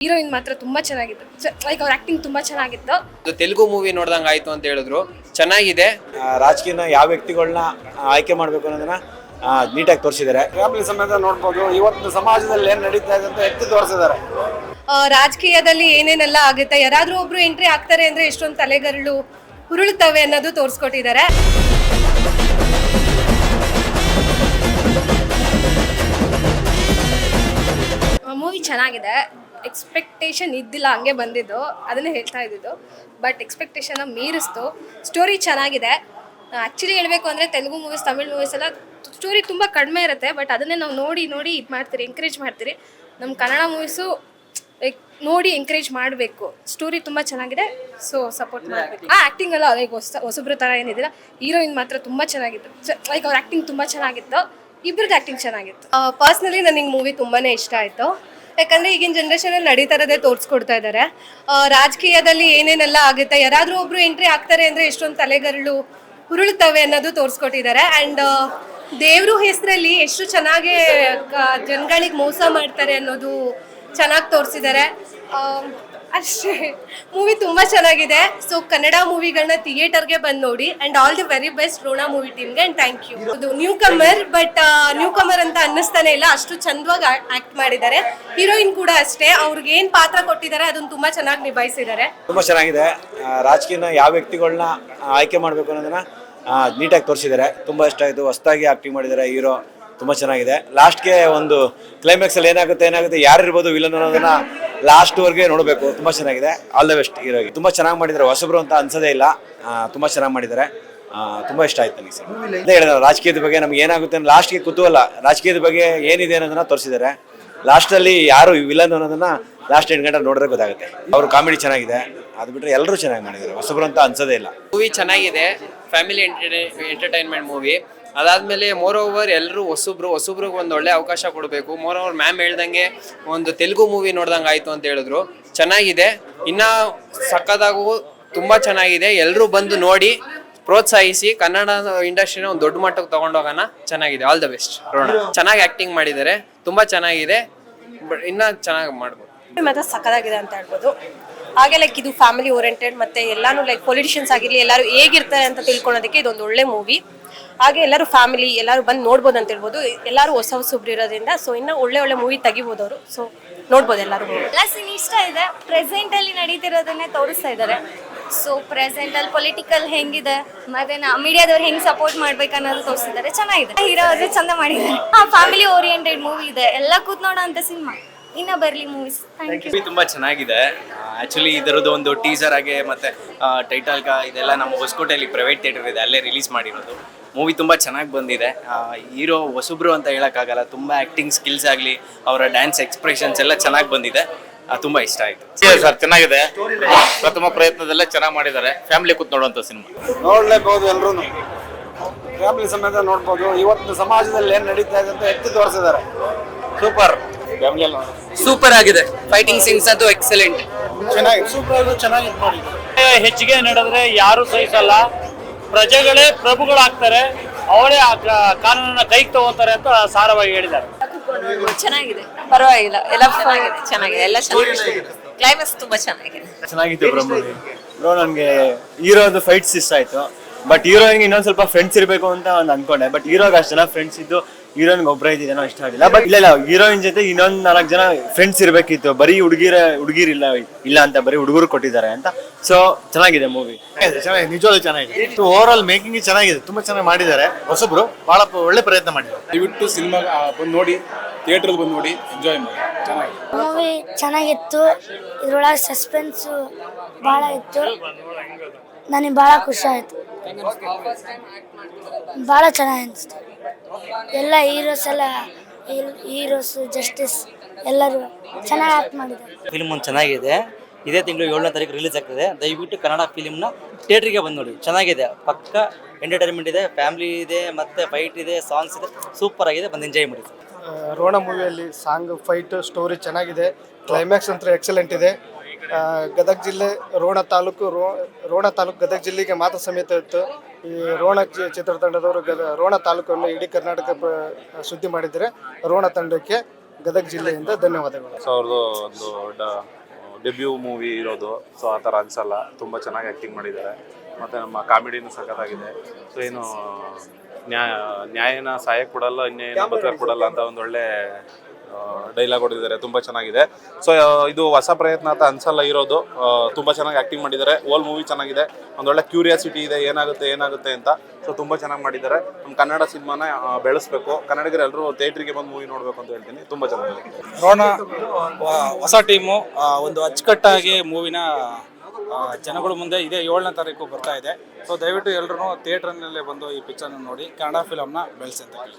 Heroine ಮಾತ್ರ ತುಂಬಾ ಚೆನ್ನಾಗಿತ್ತು. ಲೈಕ್ ಅವ್ರ ಆಕ್ಟಿಂಗ್ ತುಂಬಾ ಚೆನ್ನಾಗಿತ್ತು. ಇದು ತೆಲುಗು ಮೂವಿ ನೋಡ್ದಂಗೆ ಆಯ್ತು ಅಂತ ಹೇಳಿದ್ರು. ಚೆನ್ನಾಗಿದೆ. ಆ, ರಾಜಕೀಯನ ಯಾವ ವ್ಯಕ್ತಿಗಳನ್ನ ಆಯ್ಕೆ ಮಾಡಬೇಕು ಅನ್ನೋದನ್ನ ಆ, ನೀಟಾಗಿ ತೋರಿಸಿದ್ದಾರೆ. ಫ್ಯಾಮಿಲಿ ಸಮೇತ ನೋಡ್ಬೋದು ಇವತ್ತು ಸಮಾಜದಲ್ಲಿ ಏನು ನಡೀತಾ ಇದೆ ಅಂತ ಎತ್ತಿ ತೋರಿಸಿದ್ದಾರೆ. ಆ, ರಾಜಕೀಯದಲ್ಲಿ ಏನೇನೆಲ್ಲ ಆಗುತ್ತೆ ಯಾರಾದ್ರೂ ಒಬ್ರು ಎಂಟ್ರಿ ಆಗ್ತಾರೆ ಅಂದ್ರೆ ಎಷ್ಟೊಂದು ತಲೆಗರಳು ಉರುಳುತ್ತವೆ ಅನ್ನೋದು ತೋರಿಸ್ಕೊಟ್ಟಿದ್ದಾರೆ. ಮೂವಿ ಚೆನ್ನಾಗಿದೆ. ಎಕ್ಸ್ಪೆಕ್ಟೇಷನ್ ಇದ್ದಿಲ್ಲ ಹಂಗೆ ಬಂದಿದ್ದು. ಅದನ್ನೇ ಹೇಳ್ತಾ ಇದ್ದಿದ್ದು. ಬಟ್ ಎಕ್ಸ್ಪೆಕ್ಟೇಷನ್ ಮೀರಿಸ್ತು. ಸ್ಟೋರಿ ಚೆನ್ನಾಗಿದೆ. ಆ್ಯಕ್ಚುಲಿ ಹೇಳಬೇಕು ಅಂದರೆ ತೆಲುಗು ಮೂವೀಸ್ ತಮಿಳ್ ಮೂವೀಸ್ ಎಲ್ಲ ಸ್ಟೋರಿ ತುಂಬ ಕಡಿಮೆ ಇರುತ್ತೆ. ಬಟ್ ಅದನ್ನೇ ನಾವು ನೋಡಿ ನೋಡಿ ಇದು ಮಾಡ್ತೀರಿ ಎಂಕರೇಜ್ ಮಾಡ್ತೀರಿ. ನಮ್ಮ ಕನ್ನಡ ಮೂವೀಸು ಲೈಕ್ ನೋಡಿ ಎಂಕರೇಜ್ ಮಾಡಬೇಕು. ಸ್ಟೋರಿ ತುಂಬ ಚೆನ್ನಾಗಿದೆ. ಸೊ ಸಪೋರ್ಟ್ ಮಾಡಬೇಕು. ಆ ಆ್ಯಕ್ಟಿಂಗ್ ಎಲ್ಲ ಲೈಕ್ ಹೊಸ ಹೊಸಬ್ರ ಥರ ಏನಿದಿಲ್ಲ. ಹೀರೋಯಿನ್ ಮಾತ್ರ ತುಂಬ ಚೆನ್ನಾಗಿತ್ತು. ಲೈಕ್ ಅವ್ರ ಆ್ಯಕ್ಟಿಂಗ್ ತುಂಬ ಚೆನ್ನಾಗಿತ್ತು. ಇಬ್ಬರದ್ದು ಆ್ಯಕ್ಟಿಂಗ್ ಚೆನ್ನಾಗಿತ್ತು. ಪರ್ಸ್ನಲಿ ನನಗೆ ಮೂವಿ ತುಂಬಾ ಇಷ್ಟ ಆಯಿತು. ಯಾಕಂದರೆ ಈಗಿನ ಜನ್ರೇಷನಲ್ಲಿ ನಡೀತಾ ಇರೋದೇ ತೋರಿಸ್ಕೊಡ್ತಾ ಇದ್ದಾರೆ ರಾಜಕೀಯದಲ್ಲಿ ಏನೇನೆಲ್ಲ ಆಗುತ್ತೆ ಯಾರಾದರೂ ಒಬ್ರು ಎಂಟ್ರಿ ಆಗ್ತಾರೆ ಅಂದ್ರೆ ಎಷ್ಟೊಂದು ತಲೆಗರಳು ಉರುಳುತ್ತವೆ ಅನ್ನೋದು ತೋರಿಸ್ಕೊಟ್ಟಿದ್ದಾರೆ. ಅಂಡ್ ದೇವ್ರ ಹೆಸರಲ್ಲಿ ಎಷ್ಟು ಚೆನ್ನಾಗಿ ಜನಗಳಿಗೆ ಮೋಸ ಮಾಡ್ತಾರೆ ಅನ್ನೋದು ಚೆನ್ನಾಗಿ ತೋರಿಸಿದ್ದಾರೆ. ಅಷ್ಟೇ ಮೂವಿ ತುಂಬ ಚೆನ್ನಾಗಿದೆ. ಸೊ ಕನ್ನಡ ಮೂವಿಗಳನ್ನ ಥಿಯೇಟರ್ಗೆ ಬಂದು ನೋಡಿ and all the very best Rona movie ಟೀಮ್ಗೆ ಆ್ಯಂಡ್ ಥ್ಯಾಂಕ್ ಯು ಇದು ನ್ಯೂ ಕಮರ್ ಬಟ್ ಅನ್ನಿಸ್ತಾನೆ ಇಲ್ಲ, ಅಷ್ಟು ಚಂದವಾಗಿ ಆಕ್ಟ್ ಮಾಡಿದ್ದಾರೆ. ಹೀರೋಯಿನ್ ಕೂಡ ಅಷ್ಟೇ. ಅವ್ರಿಗೆ ಏನು ಪಾತ್ರ ಕೊಟ್ಟಿದ್ದಾರೆ ಅದನ್ನ ತುಂಬಾ ಚೆನ್ನಾಗಿ ನಿಭಾಯಿಸಿದ್ದಾರೆ. ತುಂಬಾ ಚೆನ್ನಾಗಿದೆ. ರಾಜಕೀಯನ ಯಾವ ವ್ಯಕ್ತಿಗಳನ್ನ ಆಯ್ಕೆ ಮಾಡಬೇಕು ಅನ್ನೋದನ್ನ ನೀಟಾಗಿ ತೋರಿಸಿದ್ದಾರೆ. ತುಂಬಾ ಇಷ್ಟ ಆಯಿತು. ಹೊಸದಾಗಿ ಆಕ್ಟಿಂಗ್ ಮಾಡಿದ್ದಾರೆ ಹೀರೋ. ತುಂಬಾ ಚೆನ್ನಾಗಿದೆ. ಲಾಸ್ಟ್ಗೆ ಒಂದು ಕ್ಲೈಮ್ಯಾಕ್ಸ್ ಅಲ್ಲಿ ಏನಾಗುತ್ತೆ ಏನಾಗುತ್ತೆ ಯಾರು ಇರ್ಬೋದು ವಿಲನ್ ಅನ್ನೋದನ್ನ ಲಾಸ್ಟ್ವರೆಗೆ ನೋಡಬೇಕು. ತುಂಬಾ ಚೆನ್ನಾಗಿದೆ. ಆಲ್ ದ ಬೆಸ್ಟ್ ಹೀರೋಗಿ ತುಂಬಾ ಚೆನ್ನಾಗಿ ಮಾಡಿದ್ದಾರೆ. ಹೊಸಬ್ರು ಅಂತ ಅನ್ಸೋದೇ ಇಲ್ಲ. ತುಂಬಾ ಚೆನ್ನಾಗಿ ಮಾಡಿದ್ದಾರೆ. ತುಂಬ ಇಷ್ಟ ಆಯ್ತು ನನಗೆ ಸರ್ ಅದೇ ಹೇಳಿದ, ರಾಜಕೀಯದ ಬಗ್ಗೆ ನಮ್ಗೆ ಏನಾಗುತ್ತೆ ಲಾಸ್ಟ್ಗೆ ಕುತೂಹಲ. ರಾಜಕೀಯದ ಬಗ್ಗೆ ಏನಿದೆ ಅನ್ನೋದನ್ನ ತೋರಿಸಿದ್ದಾರೆ. ಲಾಸ್ಟಲ್ಲಿ ಯಾರು ವಿಲನ್ ಅನ್ನೋದನ್ನ ಲಾಸ್ಟ್ ಎಂಟು ಗಂಟೆ ನೋಡಿದ್ರೆ ಗೊತ್ತಾಗುತ್ತೆ. ಅವ್ರ ಕಾಮಿಡಿ ಚೆನ್ನಾಗಿದೆ. ಅದು ಬಿಟ್ಟರೆ ಎಲ್ಲರೂ ಚೆನ್ನಾಗಿ ಮಾಡಿದ್ದಾರೆ. ಹೊಸಬ್ರು ಅಂತ ಅನ್ಸೋದೇ ಇಲ್ಲ. ಮೂವಿ ಚೆನ್ನಾಗಿದೆ. ಫ್ಯಾಮಿಲಿ ಎಂಟರ್ಟೈನ್ಮೆಂಟ್ ಮೂವಿ ಅದಾದ್ಮೇಲೆ ಮೋರ್ ಓವರ್ ಎಲ್ಲರೂ ಹೊಸಬ್ರು, ಹೊಸಬ್ರಿಗೆ ಒಂದು ಒಳ್ಳೆ ಅವಕಾಶ ಕೊಡಬೇಕು. ಮೋರ್ ಓವರ್ ಮ್ಯಾಮ್ ಹೇಳ್ದಂಗೆ ಒಂದು ತೆಲುಗು ಮೂವಿ ನೋಡ್ದಂಗೆ ಆಯ್ತು ಅಂತ ಹೇಳಿದ್ರು. ಚೆನ್ನಾಗಿದೆ. ಇನ್ನ ಸಕ್ಕದಾಗೂ ತುಂಬಾ ಚೆನ್ನಾಗಿದೆ. ಎಲ್ಲರೂ ಬಂದು ನೋಡಿ ಪ್ರೋತ್ಸಾಹಿಸಿ ಕನ್ನಡ ಇಂಡಸ್ಟ್ರಿನ ಒಂದು ದೊಡ್ಡ ಮಟ್ಟಕ್ಕೆ ತಗೊಂಡೋಗೋಣ. ಚೆನ್ನಾಗಿದೆ. All the best Rona. ಚೆನ್ನಾಗಿ ಆಕ್ಟಿಂಗ್ ಮಾಡಿದ್ದಾರೆ. ತುಂಬಾ ಚೆನ್ನಾಗಿದೆ. ಬಟ್ ಇನ್ನ ಚೆನ್ನಾಗಿ ಮಾಡ್ಬೋದು. ಮಾತ್ರ ಸಕ್ಕದಾಗಿದೆ ಅಂತ ಹೇಳ್ಬೋದು. ಹಾಗೆ ಲೈಕ್ ಇದು ಫ್ಯಾಮಿಲಿ ಓರಿಯೆಂಟೆಡ್ ಮತ್ತೆ ಎಲ್ಲಾನು ಲೈಕ್ ಪೊಲಿಟಿಷಿಯನ್ಸ್ ಆಗಿರ್ಲಿ ಎಲ್ಲರೂ ಹೇಗಿರ್ತಾರೆ ಅಂತ ತಿಳ್ಕೊಳೋದಕ್ಕೆ ಇದೊಂದು ಒಳ್ಳೆ ಮೂವಿ ಹಾಗೆ ಎಲ್ಲರೂ ಫ್ಯಾಮಿಲಿ ಎಲ್ಲರೂ ಬಂದು ನೋಡ್ಬೋದು ಅಂತ ಹೇಳ್ಬೋದು. ಎಲ್ಲರೂ ಹೊಸ ಹೊಸಬ್ರು ಇರೋದ್ರಿಂದ ಸೊ ಇನ್ನೂ ಒಳ್ಳೆ ಒಳ್ಳೆ ಮೂವಿ ತೆಗಿಬೋದು ಅವರು. ಸೊ ನೋಡ್ಬೋದು ಎಲ್ಲರೂ. ಎಲ್ಲ ಸೀನ್ ಇಷ್ಟ ಇದೆ. ಪ್ರೆಸೆಂಟ್ ಅಲ್ಲಿ ನಡೀತಿರೋದನ್ನೇ ತೋರಿಸ್ತಾ ಇದ್ದಾರೆ. ಸೊ ಪ್ರೆಸೆಂಟ್ ಅಲ್ಲಿ ಪೊಲಿಟಿಕಲ್ ಹೆಂಗಿದೆ? ಮತ್ತೆ ಮೀಡಿಯಾದವ್ರು ಹೆಂಗ್ ಸಪೋರ್ಟ್ ಮಾಡ್ಬೇಕು ಅನ್ನೋದು ತೋರಿಸಿದ್ದಾರೆ. ಚೆನ್ನಾಗಿದೆ. ಹೀರೋ ಅವರು ಚಂದ ಮಾಡಿದ್ದಾರೆ. ಹಾ ಫ್ಯಾಮಿಲಿ ಓರಿಯೆಂಟೆಡ್ ಮೂವಿ ಇದೆ. ಎಲ್ಲ ಕೂತ್ ನೋಡೋ ಅಂತ ಸಿನಿಮಾ. ಇನ್ನ ಬರ್ಲಿ ಮೂವೀಸ್ ಥ್ಯಾಂಕ್ ಯು ತುಂಬಾ ಚೆನ್ನಾಗಿದೆ. ಆಕ್ಚುಲಿ ಇದರದ್ದು ಒಂದು ಟೀಸರ್ ಆಗಿ ಮತ್ತೆ ಟೈಟಲ್ ಇದೆಲ್ಲ ನಮ್ಮ ಹೊಸಕೋಟೆಯಲ್ಲಿ ಪ್ರೈವೇಟ್ ಥಿಯೇಟರ್ ಇದೆ. ಅಲ್ಲೇ ರಿಲೀಸ್ ಮಾಡಿರೋದು. ಮೂವಿ ತುಂಬಾ ಚೆನ್ನಾಗಿ ಬಂದಿದೆ. ಹೀರೋ ಹೊಸಬ್ರು ಅಂತ ಹೇಳಕ್ಕಾಗಲ್ಲ. ತುಂಬಾ ಆಕ್ಟಿಂಗ್ ಸ್ಕಿಲ್ಸ್ ಆಗಲಿ ಅವರ ಡ್ಯಾನ್ಸ್ ಎಕ್ಸ್ಪ್ರೆಷನ್ಸ್ ಎಲ್ಲ ಚೆನ್ನಾಗಿ ಬಂದಿದೆ. ತುಂಬಾ ಇಷ್ಟ ಆಯ್ತು. ಸರ್ ಚೆನ್ನಾಗಿದೆ. ಪ್ರಥಮ ಪ್ರಯತ್ನದಲ್ಲೇ ಚೆನ್ನಾಗಿ ಮಾಡಿದ್ದಾರೆ. ಫ್ಯಾಮಿಲಿ ಕೂತ್ ನೋಡುವಂತ ಸಿನಿಮಾ. ನೋಡ್ಲೇಬಹುದು ಎಲ್ರು. ಫ್ಯಾಮಿಲಿ ಸಮೇತ ನೋಡ್ಬೋದು. ಇವತ್ತು ಸಮಾಜದಲ್ಲಿ ಏನು ನಡೀತಾ ಇದೆ ಅಂತ ಎತ್ತಿ ತೋರಿಸಿದ್ದಾರೆ. ಸೂಪರ್ ಫ್ಯಾಮಿಲಿ ಸೂಪರ್ ಆಗಿದೆ. ಫೈಟಿಂಗ್ ಸೀನ್ಸ್ ಅದು ಎಕ್ಸಲೆಂಟ್ ಚೆನ್ನಾಗಿ. ಸೂಪರ್ ಚೆನ್ನಾಗಿ ಹೆಚ್ಚಿಗೆ ನಡೆದ್ರೆ ಯಾರು ಸಹಿಸಲ್ಲ. ಪ್ರಜೆಗಳೇ ಪ್ರಭುಗಳಾಗ್ತಾರೆ. ಅವರೇ ಆ ಕಾನೂನನ್ನ ಕೈಗೆ ತಗೋತಾರೆ ಅಂತ ಸಾರವಾಗಿ ಹೇಳಿದ್ದಾರೆ. ಚೆನ್ನಾಗಿದೆ. ಪರವಾಗಿಲ್ಲ. ಎಲ್ಲ ಚೆನ್ನಾಗಿದೆ ಚೆನ್ನಾಗಿದೆ. ಎಲ್ಲ ಚೆನ್ನಾಗಿದೆ. ಕ್ಲೈಮ್ಯಾಕ್ಸ್ ತುಂಬಾ ಚೆನ್ನಾಗಿದೆ. ಚೆನ್ನಾಗಿತ್ತು ಬ್ರೋ ಬ್ರೋ ನನಗೆ ಹೀರೋದು ಫೈಟ್ಸ್ ಇಷ್ಟ ಆಯ್ತು. ಬಟ್ ಹೀರೋಯಿನ್ಗೆ ಇನ್ನೊಂದು ಸ್ವಲ್ಪ ಫ್ರೆಂಡ್ಸ್ ಇರಬೇಕು ಅಂತ ಒಂದು ಅನ್ಕೊಂಡೆ. ಬಟ್ ಹೀರೋಗೆ ಅಷ್ಟು ಜನ ಫ್ರೆಂಡ್ಸ್ ಇದ್ದು ಹೀರೋಯಿನ್ಗೆ ಒಬ್ಬರ ಇದ್ದೇನೋ ಇಷ್ಟ ಆಗಿಲ್ಲ. ಬಟ್ ಇಲ್ಲ ಇಲ್ಲ ಹೀರೋಯಿನ್ ಜೊತೆ ಇನ್ನೊಂದು ನಾಲ್ಕು ಜನ ಫ್ರೆಂಡ್ಸ್ ಇರಬೇಕಿತ್ತು. ಬರೀ ಹುಡುಗಿರ ಹುಡುಗಿರಿಲ್ಲ ಇಲ್ಲ ಅಂತ ಬರೀ ಹುಡುಗರು ಕೊಟ್ಟಿದ್ದಾರೆ ಅಂತ. ಸೊ ಚೆನ್ನಾಗಿದೆ ಮೂವಿ ಚೆನ್ನಾಗಿದೆ ನಿಜವಾಗ್ಲೂ ಚೆನ್ನಾಗಿದೆ. ಓವರ್ ಆಲ್ ಮೇಕಿಂಗ್ ಚೆನ್ನಾಗಿದೆ ತುಂಬಾ ಚೆನ್ನಾಗಿ ಮಾಡಿದ್ದಾರೆ. ಹೊಸಬ್ರು ಬಹಳ ಒಳ್ಳೆ ಪ್ರಯತ್ನ ಮಾಡಿದ್ದಾರೆ. ದಯವಿಟ್ಟು ಸಿನಿಮಾ ಬಂದು ನೋಡಿ ಥಿಯೇಟರ್ ಬಂದು ನೋಡಿ ಎಂಜಾಯ್ ಮಾಡಿ. ಚೆನ್ನಾಗಿದೆ. ಮೂವಿ ಚೆನ್ನಾಗಿತ್ತು. ಇದ್ರೊಳಗೆ ಸಸ್ಪೆನ್ಸ್ ಭಾಳ ಇತ್ತು. ನನಗೆ ಭಾಳ ಖುಷಿ ಆಯಿತು. ಭಾಳ ಚೆನ್ನಾಗಿ ಅನಿಸ್ತು ಎಲ್ಲ ಹೀರೋಸ್ ಎಲ್ಲ ಹೀರೋಸ್ ಜಸ್ಟಿಸ್ ಎಲ್ಲರೂ ಚೆನ್ನಾಗಿ ಆಕ್ಟ್ ಮಾಡಿದ್ದಾರೆ. ಫಿಲ್ಮ್ ಒಂದು ಚೆನ್ನಾಗಿದೆ. ಇದೇ ತಿಂಗಳು ಏಳನೇ ತಾರೀಕು ರಿಲೀಸ್ ಆಗ್ತದೆ. ದಯವಿಟ್ಟು ಕನ್ನಡ ಫಿಲ್ಮ್ನ ಥಿಯೇಟ್ರಿಗೆ ಬಂದು ನೋಡಿ. ಚೆನ್ನಾಗಿದೆ. ಪಕ್ಕ ಎಂಟರ್ಟೈನ್ಮೆಂಟ್ ಇದೆ ಫ್ಯಾಮಿಲಿ ಇದೆ ಮತ್ತೆ ಫೈಟ್ ಇದೆ ಸಾಂಗ್ಸ್ ಇದೆ. ಸೂಪರ್ ಆಗಿದೆ. ಬಂದು ಎಂಜಾಯ್ ಮಾಡಿ. ರೋಣ ಮೂವಿಯಲ್ಲಿ ಸಾಂಗ್ ಫೈಟ್ ಸ್ಟೋರಿ ಚೆನ್ನಾಗಿದೆ. ಕ್ಲೈಮ್ಯಾಕ್ಸ್ ಅಂತ ಎಕ್ಸಲೆಂಟ್ ಇದೆ. ಗದಗ ಜಿಲ್ಲೆ ರೋಣ ತಾಲೂಕು ರೋ, ರೋಣ ತಾಲೂಕು ಗದಗ ಜಿಲ್ಲೆಗೆ ಮಾತ್ರ ಸಮೇತ ಇತ್ತು. ಈ ರೋಣ ಚಿ- ಚಿತ್ರತಂಡದವರು ಗದ, ರೋಣ ತಾಲೂಕನ್ನು ಇಡೀ ಕರ್ನಾಟಕ ಸುದ್ದಿ ಮಾಡಿದರೆ ರೋಣ ತಂಡಕ್ಕೆ ಗದಗ ಜಿಲ್ಲೆಯಿಂದ ಧನ್ಯವಾದಗಳು. ಸೊ ಒಂದು ಒಂದು ಡೆಬ್ಯೂ ಮೂವಿ ಇರೋದು. ಸೊ ಆ ಥರ ಅನ್ಸಲ್ಲ. ತುಂಬ ಚೆನ್ನಾಗಿ ಆ್ಯಕ್ಟಿಂಗ್ ಮಾಡಿದ್ದಾರೆ. ಮತ್ತು ನಮ್ಮ ಕಾಮಿಡಿನೂ ಸಖತ್ತಾಗಿದೆ. ಸೊ ಏನು ನ್ಯಾಯ ನ್ಯಾಯನ ಸಹಾಯ ಕೊಡಲ್ಲ, ಇನ್ನೇನು ಬದುಕ ಕೊಡಲ್ಲ ಅಂತ ಒಂದು ಒಳ್ಳೆ ಡೈಲಾಗ್ ಹೊಡೆದಿದ್ದಾರೆ. ತುಂಬ ಚೆನ್ನಾಗಿದೆ. ಸೊ ಇದು ಹೊಸ ಪ್ರಯತ್ನ ಅಂತ ಅನ್ಸಲ್ಲ ಇರೋದು. ತುಂಬ ಚೆನ್ನಾಗಿ ಆ್ಯಕ್ಟಿಂಗ್ ಮಾಡಿದ್ದಾರೆ. ಓಲ್ ಮೂವಿ ಚೆನ್ನಾಗಿದೆ. ಒಂದೊಳ್ಳೆ ಕ್ಯೂರಿಯಾಸಿಟಿ ಇದೆ. ಏನಾಗುತ್ತೆ ಏನಾಗುತ್ತೆ ಅಂತ. ಸೊ ತುಂಬ ಚೆನ್ನಾಗಿ ಮಾಡಿದ್ದಾರೆ. ನಮ್ಮ ಕನ್ನಡ ಸಿನಿಮಾನ ಬೆಳೆಸಬೇಕು. ಕನ್ನಡಿಗರು ಎಲ್ಲರೂ ಥಿಯೇಟ್ರಿಗೆ ಬಂದು ಮೂವಿ ನೋಡಬೇಕು ಅಂತ ಹೇಳ್ತೀನಿ. ತುಂಬ ಚೆನ್ನಾಗಿದೆ. ನೋಡೋಣ ಹೊಸ ಟೀಮು. ಒಂದು ಅಚ್ಚುಕಟ್ಟಾಗಿ ಮೂವಿನ ಜನಗಳ ಮುಂದೆ ಇದೇ. ಏಳನೇ ತಾರೀಕು ಬರ್ತಾ ಇದೆ. ಸೊ ದಯವಿಟ್ಟು ಎಲ್ಲರೂ ಥಿಯೇಟರ್ನಲ್ಲೇ ಬಂದು ಈ ಪಿಕ್ಚರ್ನ ನೋಡಿ. ಕನ್ನಡ ಫಿಲಮ್ನ ಬೆಳೆಸಿ ಅಂತ ಕೇಳ್ತೀನಿ.